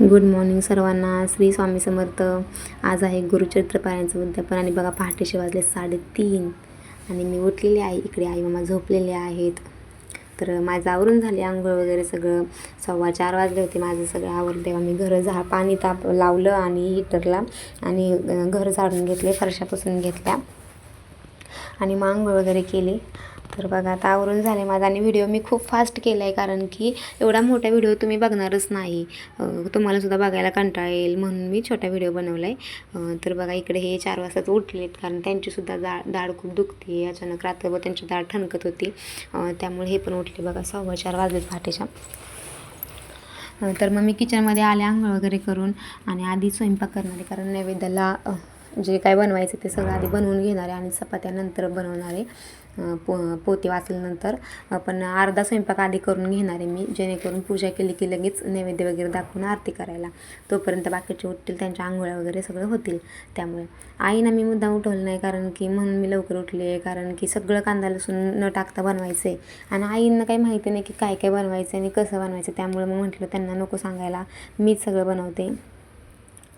Good morning सर्वांना. श्री स्वामी समर्थ. आज आहे गुरुचरित्र पारायणचं उद्यापन आणि बघा पहाटेचे वाजले साडेतीन. आणि मी उठलेली आहे. इकडे आई मामा झोपलेले आहेत. तर माझं आवरून झाले आंघोळ वगैरे सगळं. सव्वा चार वाजले होते माझं सगळं आवरून. तेव्हा मी घर झा पाणी ताप लावलं आणि हिटरला आणि घर झाडून घेतले फरशा पुसून घेतल्या. आणि मग आंघोळ वगैरे केली. तर बघा आता आवरून झाले माझा. आणि व्हिडिओ मी खूप फास्ट केला आहे कारण की एवढा मोठा व्हिडिओ तुम्ही बघणारच नाही. तुम्हालासुद्धा बघायला कंटाळा येईल म्हणून मी छोटा व्हिडिओ बनवला आहे तर बघा इकडे हे चार वाजताच उठलेत कारण त्यांचीसुद्धा दा दाढ खूप दुखते अचानक रात्रभर त्यांची दाढ ठणकत होती. त्यामुळे हे पण उठले बघा सव्वा चार वाजलेत पहाटेच्या. तर मग मी किचनमध्ये आले आंघोळ वगैरे करून आणि आधी स्वयंपाक करणारे कारण नैवेद्याला जे काय बनवायचं ते सगळं आधी बनवून घेणारे आणि चपात्या नंतर पो पोती वाचल्यानंतर पण अर्धा स्वयंपाक आधी करून घेणार आहे मी जेणेकरून पूजा केली की लगेच नैवेद्य वगैरे दाखवून आरती करायला. तोपर्यंत बाकीचे उठतील त्यांच्या आंघोळ्या वगैरे सगळं होतील. त्यामुळे आईनं मी मुद्दा उठवलं नाही कारण की म्हणून मी लवकर उठले कारण की सगळं कांदा लसूण न टाकता बनवायचं आहे आणि आईंना काही माहिती नाही की काय काय बनवायचं आणि कसं बनवायचं त्यामुळे मग म्हटलं त्यांना नको सांगायला मीच सगळं बनवते.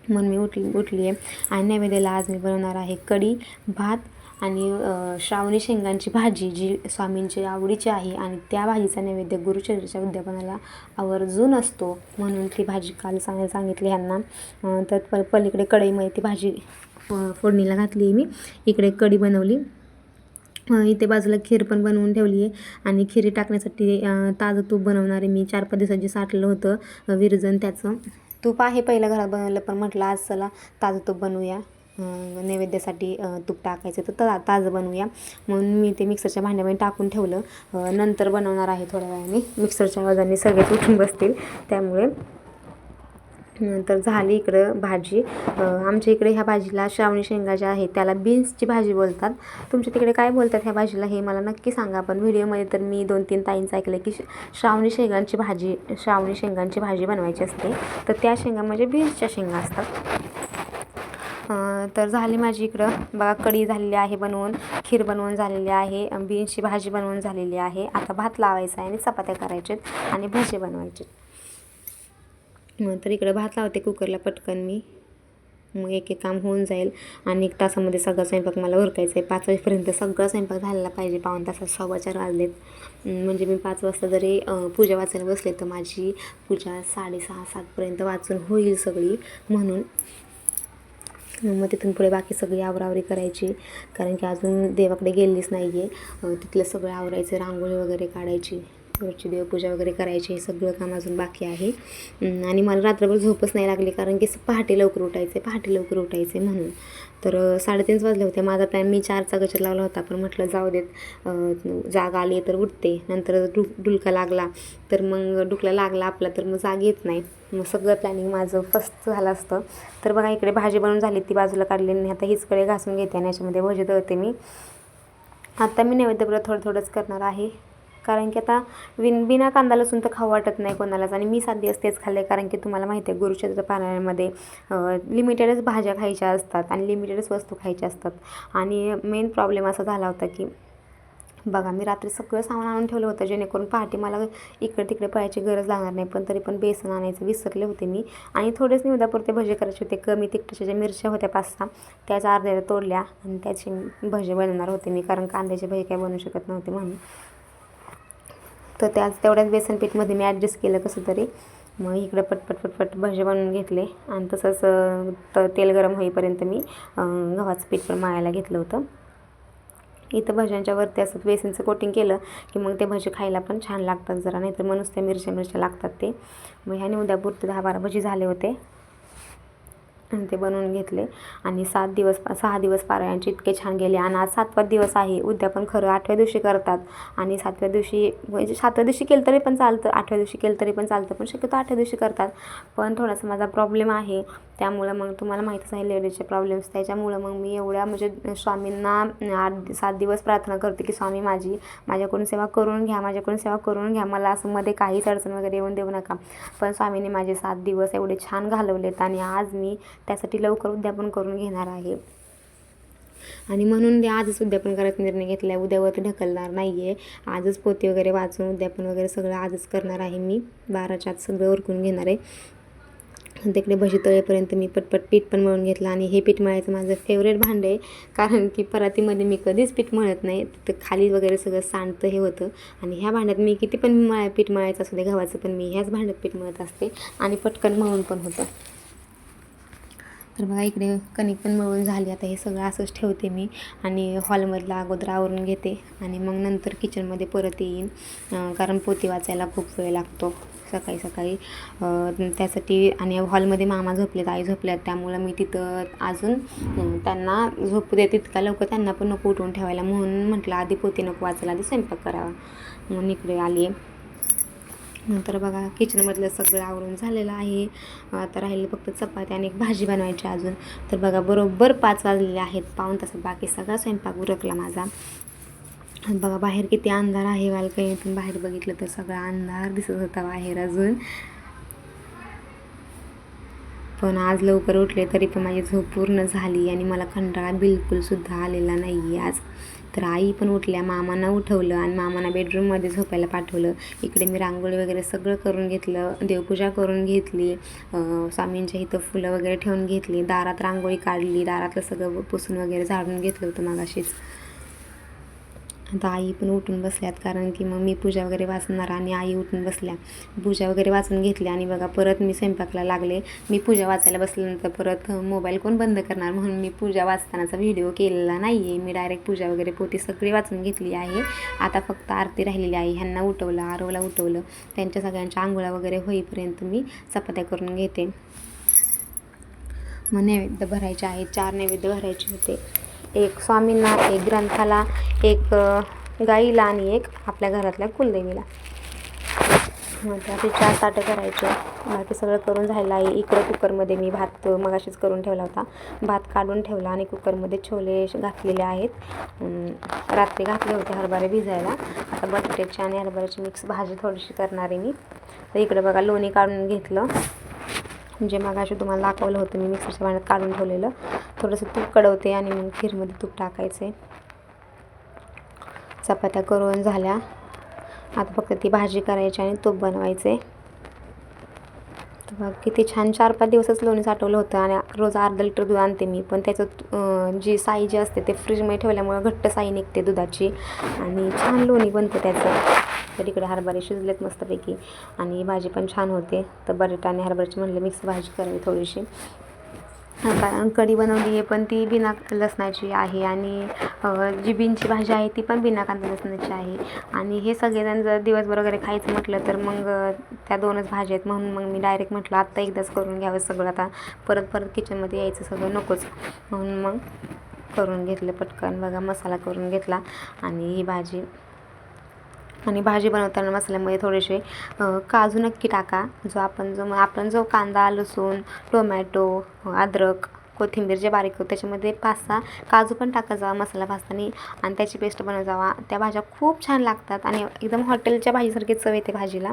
म्हणून मी उठली उठली आहे आणि नैवेद्याला आज मी बनवणार आहे कढी भात आणि श्रावणी शेंगांची भाजी जी स्वामींची आवडीची आहे आणि त्या भाजीचा नैवेद्य गुरुचरित्राच्या उद्यापनाला आवर्जून असतो म्हणून ती भाजी काल सांग सांगितली ह्यांना. तर प पलीकडे कढईमध्ये ती भाजी फोडणीला घातली मी. इकडे कढी बनवली. इथे बाजूला खीर पण बनवून ठेवली आहे आणि खिरी टाकण्यासाठी ताजं तूप बनवणारे मी चार पाच दिवसात जे साठलं होतं विरजन त्याचं. तूप आहे पहिलं घरात बनवलं पण म्हटलं आज चला ताजं तूप बनवूया. नैवेद्यासाठी तूप टाकायचं तर ता ताजं बनवूया. म्हणून मी ते मिक्सरच्या भांड्यामध्ये टाकून ठेवलं. नंतर बनवणार आहे थोड्या वेळाने. मिक्सरच्या आवाजाने सगळेच उठून बसतील. त्यामुळे नंतर झाली इकडं भाजी. आमच्या इकडे ह्या भाजीला श्रावणी शेंगा ज्या आहेत त्याला बीन्सची भाजी बोलतात. तुमच्या तिकडे काय बोलतात ह्या भाजीला हे मला नक्की सांगा. पण व्हिडिओमध्ये तर मी दोन तीन ताईंचं ऐकलं की श्रावणी शेंगांची भाजी श्रावणी शेंगांची भाजी बनवायची असते. तर त्या शेंगा म्हणजे बीन्सच्या शेंगा असतात. तर झाली माझी इकडं. बघा कढी झालेली आहे बनवून खीर बनवून झालेली आहे बीन्सची भाजी बनवून झालेली आहे. आता भात लावायचा आहे आणि चपात्या करायच्यात आणि भजे बनवायचे तर इकडं भात लावते कुकरला पटकन मी. मग एक एक काम होऊन जाईल. आणि एक तासामध्ये सगळा स्वयंपाक मला उरकायचा आहे. पाच वाजेपर्यंत सगळा स्वयंपाक झालेला पाहिजे. पाऊन तासात सव्वा चार वाजलेत. म्हणजे मी पाच वाजता जरी पूजा वाचायला बसले तर माझी पूजा साडेसहा सातपर्यंत वाचून होईल सगळी. म्हणून मग तिथून पुढे बाकी सगळी आवरावरी करायची. कारण की अजून देवाकडे गेलीच नाही आहे तिथलं सगळं आवरायचं रांगोळी वगैरे काढायची रोजची देवपूजा वगैरे करायची हे सगळं काम अजून बाकी आहे. आणि मला रात्रभर झोपच नाही लागली कारण की पहाटे लवकर उठायचे पहाटे लवकर उठायचे म्हणून. तर साडेतीनच वाजले होते. माझा टाईम मी चारचा गजर लावला होता. पण म्हटलं जाऊ देत जाग आली तर उठते. नंतर डु डुलका लागला तर मग डुकला लागला आपला तर मग जाग येत नाही. मग सगळं प्लॅनिंग माझं फस्त झालं असतं. तर बघा इकडे भाजी बनवून झाली ती बाजूला काढली आणि आता हीचकडे घासून घेते आणि याच्यामध्ये भजी दळते मी. आता मी नैवेद्यपुरं थोडं थोडंच करणार आहे. कारण की आता विन बिना कांदा लसून तर खाऊ वाटत नाही कोणालाच आणि मी सात दिवस तेच खाल्ले. कारण की तुम्हाला माहिती आहे गुरुचरित्र पारायणामध्ये लिमिटेडच भाज्या खायच्या असतात आणि लिमिटेडच वस्तू खायच्या असतात. आणि मेन प्रॉब्लेम असा झाला होता की बघा मी रात्री सगळं सामान आणून ठेवलं होतं जेणेकरून पहाटे मला इकडे तिकडे पळायची गरज लागणार नाही. पण तरी पण बेसन आणायचं विसरले होते मी. आणि थोडेच निवदापुरते भजे करायचे होते. कमी तिकटाच्या ज्या मिरच्या होत्या पाच सहा त्याच्या अर्ध्या तोडल्या आणि त्याचे भजे बनवणार होते मी कारण कांद्याचे भजे काय बनवू शकत नव्हते म्हणून. तर त्याच तेवढ्याच बेसन पीठमध्ये मी ॲडजस्ट केलं कसं तरी. मग इकडं पटपट पटपट भजे बनवून घेतले. आणि तसंच तेल गरम होईपर्यंत मी गव्हाचं पीठ पण मायाला घेतलं होतं. इथं भज्यांच्या वरती असं बेसनचं कोटिंग केलं की मग ते भजे खायला पण छान लागतात जरा. नाहीतर मग नुसत्या मिरच्या मिरच्या लागतात ते. मग ह्याने उद्यापुरते दहा बारा भजी झाले होते. ते बनवून घेतले. आणि सात दिवस सहा दिवस पारायणचे इतके छान गेले. आणि आज सातवा दिवस आहे. उद्या पण खरं आठव्या दिवशी करतात. आणि सातव्या दिवशी म्हणजे सातव्या दिवशी केलं तरी पण चालतं. आठव्या दिवशी केलं तरी पण चालतं. पण शक्यतो आठव्या दिवशी करतात. पण थोडासा माझा प्रॉब्लेम आहे. त्यामुळं मग तुम्हाला माहीतच आहे लेडीजचे प्रॉब्लेम्स. त्याच्यामुळं मग मी एवढ्या म्हणजे स्वामींना आठ सात दिवस प्रार्थना करते की स्वामी माझी माझ्याकडून सेवा करून घ्या माझ्याकडून सेवा करून घ्या. मला असं मध्ये काहीच अडचण वगैरे येऊन देऊ नका. पण स्वामीने माझे सात दिवस एवढे छान घालवलेत. आणि आज मी त्यासाठी लवकर उद्यापन करून घेणार आहे. आणि म्हणून ते आजच उद्यापन करायचा निर्णय घेतला आहे उद्यावरती ढकलणार नाही आहे आजच पोती वगैरे वाचून उद्यापन वगैरे सगळं आजच करणार आहे मी. बाराच्या आत सगळं ओरकून घेणार आहे. तिकडे भजी तळेपर्यंत मी पटपट पीठ पण मळून घेतलं आणि हे पीठ मळायचं माझं फेवरेट भांडं आहे. कारण की परातीमध्ये मी कधीच पीठ मळत नाही. तर खाली वगैरे सगळं सांडतं हे होतं. आणि ह्या भांड्यात मी किती पण मळा पीठ मळायचं असू दे गव्हाचं पण मी ह्याच भांड्यात पीठ मळत असते. आणि पटकन मळून पण होतं. तर बघा इकडे कणिक पण मळून झाली. आता हे सगळं असंच ठेवते मी आणि हॉलमधला अगोदर आवरून घेते आणि मग नंतर किचनमध्ये परत येईन कारण पोती वाचायला खूप वेळ लागतो सकाळी सकाळी. त्यासाठी आणि हॉलमध्ये मामा झोपलेत आई झोपल्यात त्यामुळं मी तिथं अजून त्यांना झोपू दे तितका लवकर त्यांना पण नको उठवून ठेवायला. म्हणून म्हटलं आधी पोती नको वाचायला आधी स्वयंपाक करावा. म्हणून इकडे आली आहे नंतर बघा किचनमधलं सगळं आवरून झालेलं आहे. आता राहिलं फक्त चपाती आणि एक भाजी बनवायची अजून. तर बघा बरोबर पाच वाजलेले आहेत. पाऊन तसं बाकी सगळा स्वयंपाक उरकला माझा. बघा बाहेर किती अंधार आहे बाल्कनीतून. बाहेर बघितलं तर सगळा अंधार दिसत होता बाहेर अजून. पण आज लवकर उठले तरी पण माझी झोप पूर्ण झाली आणि मला कंटाळा बिलकुलसुद्धा आलेला नाही आहे आज. तर आई पण उठल्या मामांना उठवलं आणि मामांना बेडरूममध्ये झोपायला पाठवलं. इकडे मी रांगोळी वगैरे सगळं करून घेतलं देवपूजा करून घेतली स्वामींच्या इथं फुलं वगैरे ठेवून घेतली दारात रांगोळी काढली दारातलं सगळं पुसून वगैरे झाडून घेतलं होतं मागाशीच. आता आई पण उठून बसल्यात कारण की मग मी पूजा वगैरे वाचणार आणि आई उठून बसल्या. पूजा वगैरे वाचून घेतली आणि बघा परत मी स्वयंपाकला लागले. मी पूजा वाचायला बसल्यानंतर परत मोबाईल कोण बंद करणार? म्हणून मी पूजा वाचतानाचा व्हिडिओ केलेला नाही आहे मी डायरेक्ट पूजा वगैरे पोती सगळी वाचून घेतली आहे. आता फक्त आरती राहिलेली आहे. ह्यांना उठवलं आरवला उठवलं. त्यांच्या सगळ्यांच्या आंघोळा वगैरे होईपर्यंत मी चपात्या करून घेते. मग नैवेद्य भरायचे आहेत. चार नैवेद्य भरायचे होते. एक स्वामींना एक ग्रंथाला एक गाईला आणि एक आपल्या घरातल्या कुलदेवीला. मग त्याचे चार ताटं करायचे. बाकी सगळं करून झालं आहे. इकडं कुकरमध्ये मी भात मगाशीच करून ठेवला होता. भात काढून ठेवला आणि कुकरमध्ये छोले घातलेले आहेत. रात्री घातले होते हरभरे भिजायला. आता बटाट्याची आणि हरभऱ्याची मिक्स भाजी थोडीशी करणार आहे मी. तर इकडं बघा लोणी काढून घेतलं. जे मगाशी तुम्हाला दाखवलं होतं मी मिक्सरच्या पाण्यात काढून ठेवलेलं. थोडंसं तूप कडवते आणि मग खीरमध्ये तूप टाकायचे. चपात्या करून झाल्या. आता फक्त ती भाजी करायची आणि तूप बनवायचे. तर बघ किती छान चार पाच दिवसच लोणी साठवलं होतं आणि रोज अर्धा लिटर दूध आणते मी. पण त्याचं जी साई जी असते ते फ्रीजमध्ये ठेवल्यामुळं घट्ट साई निघते दुधाची. आणि छान लोणी बनतं त्याचं. तर इकडे हरभरे शिजलेत मस्तपैकी. आणि भाजी पण छान होते. तर बटाटा आणि हरभऱ्याची म्हणलं मिक्स भाजी करावी थोडीशी. कारण कढी बनवली आहे पण ती बिना लसणाची आहे. आणि जी बीनची भाजी आहे ती पण बिना कांदा लसणाची आहे. आणि हे सगळेजण जर दिवसभर वगैरे खायचं म्हटलं तर मग त्या दोनच भाज्या आहेत. म्हणून मग मी डायरेक्ट म्हटलं आत्ता एकदाच करून घ्यावं सगळं. आता परत परत किचनमध्ये यायचं सगळं नकोच. म्हणून मग करून घेतलं पटकन. बघा मसाला करून घेतला. आणि ही भाजी आणि भाजी बनवताना मसाल्यामध्ये थोडेसे काजू नक्की टाका. जो आपण जो आपण जो कांदा लसूण टोमॅटो अद्रक कोथिंबीर जे बारीक करतो त्याच्यामध्ये पाच सहा काजू पण टाका जावा मसाला भाजताना आणि त्याची पेस्ट बनव जावा. त्या भाज्या खूप छान लागतात आणि एकदम हॉटेलच्या भाजीसारखी चव येते भाजीला.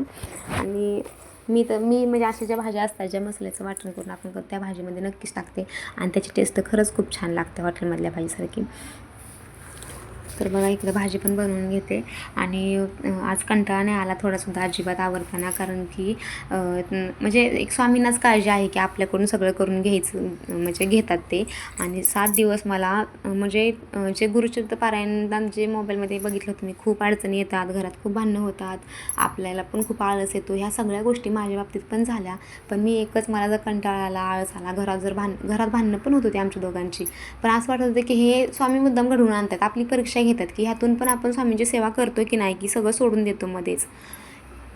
आणि मी तर मी म्हणजे अशा ज्या भाज्या असतात ज्या मसाल्याचं वाटण करून आपण त्या भाजीमध्ये नक्कीच टाकते. आणि त्याची टेस्ट खरंच खूप छान लागते हॉटेलमधल्या भाजीसारखी. तर बघा इकडं भाजी पण बनवून घेते. आणि आज कंटाळा नाही आला थोडासुद्धा अजिबात आवडताना. कारण की म्हणजे एक स्वामींनाच काळजी आहे की आपल्याकडून सगळं करून घ्यायचं म्हणजे घेतात ते. आणि सात दिवस मला म्हणजे जे गुरुचंद पारायणला जे मोबाईलमध्ये बघितलं होतं मी खूप अडचणी येतात घरात खूप भांडणं होतात आपल्याला पण खूप आळस येतो. ह्या सगळ्या गोष्टी माझ्या बाबतीत पण झाल्या. पण मी एकच मला जर कंटाळा आला आळस आला घरात जर भांड घरात भांडणं पण होत होती आमच्या दोघांची. पण असं वाटत होतं की हे स्वामी मुद्दाम घडवून आणतात. आपली परीक्षा घेतात की ह्यातून पण आपण स्वामींची सेवा करतो की नाही की सगळं सोडून देतो मध्येच.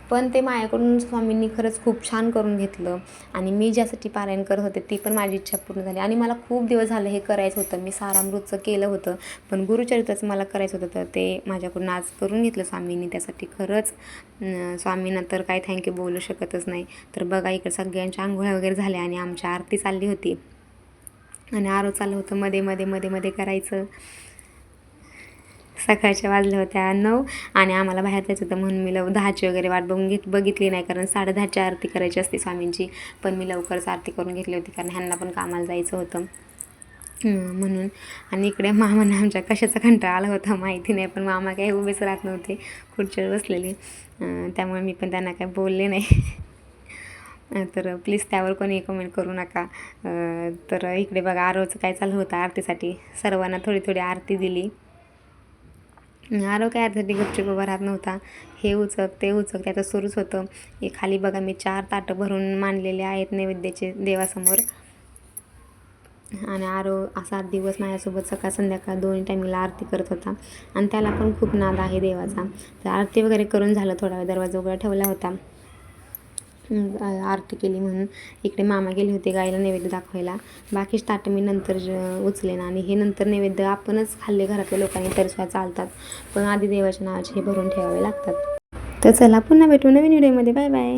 पण ते माझ्याकडून स्वामींनी खरंच खूप छान करून घेतलं आणि मी ज्यासाठी पारायण करत होते ती पण माझी इच्छा पूर्ण झाली. आणि मला खूप दिवस झालं हे करायचं होतं. मी सारामृतचं केलं होतं पण गुरुचरित्राचं मला करायचं होतं तर ते माझ्याकडून आज करून घेतलं स्वामींनी. त्यासाठी खरंच स्वामींना तर काय थँक्यू बोलू शकतच नाही. तर बघा इकडे सगळ्यांच्या आंघोळ्या वगैरे झाल्या आणि आमची आरती चालली होती. आणि आरो चाललं होतं मध्ये मध्ये मध्ये मध्ये करायचं. सकाळच्या वाजल्या होत्या नऊ आणि आम्हाला बाहेर जायचं होतं म्हणून मी लव दहाची वगैरे वाट बघून घेत बघितली नाही कारण साडे दहाची आरती करायची असते स्वामींची. पण मी लवकरच आरती करून घेतली होती कारण ह्यांना पण कामाला जायचं होतं. म्हणून. आणि इकडे मामांना आमच्या कशाचा कंटाळा आला होता माहिती नाही पण मामा काही उभेच राहत नव्हते खुर्चीवर बसलेले. त्यामुळे मी पण त्यांना काही बोलले नाही. तर प्लीज त्यावर कोणी कमेंट करू नका. तर इकडे बघा आरोचं काय चालू होतं आरतीसाठी. सर्वांना थोडी थोडी आरती दिली. आरो काय आरतीसाठी गपचूप उभा राहत नव्हता. हे उचक ते उचक त्याचं सुरूच होतं. हे खाली बघा मी चार ताटं भरून मांडलेले आहेत नैवेद्याचे देवासमोर. आणि आरो असा दिवस माझ्यासोबत सकाळ संध्याकाळ दोन्ही टायमिंगला आरती करत होता. आणि त्याला पण खूप नाद आहे देवाचा. तर आरती वगैरे करून झालं थोडा वेळ. दरवाजा उघडा ठेवला होता. आरती केली म्हणून. इकडे मामा गेले होते गाईला नैवेद्य दाखवायला. बाकीच ताटं मी नंतर ज- उचलेन आणि हे नंतर नैवेद्य आपणच खाल्ले घरातल्या लोकांनी तरी सुद्धा चालतात. पण आधी देवाच्या नावाचे हे भरून ठेवावे लागतात. तर चला पुन्हा भेटू नवीन व्हिडिओमध्ये. Bye bye.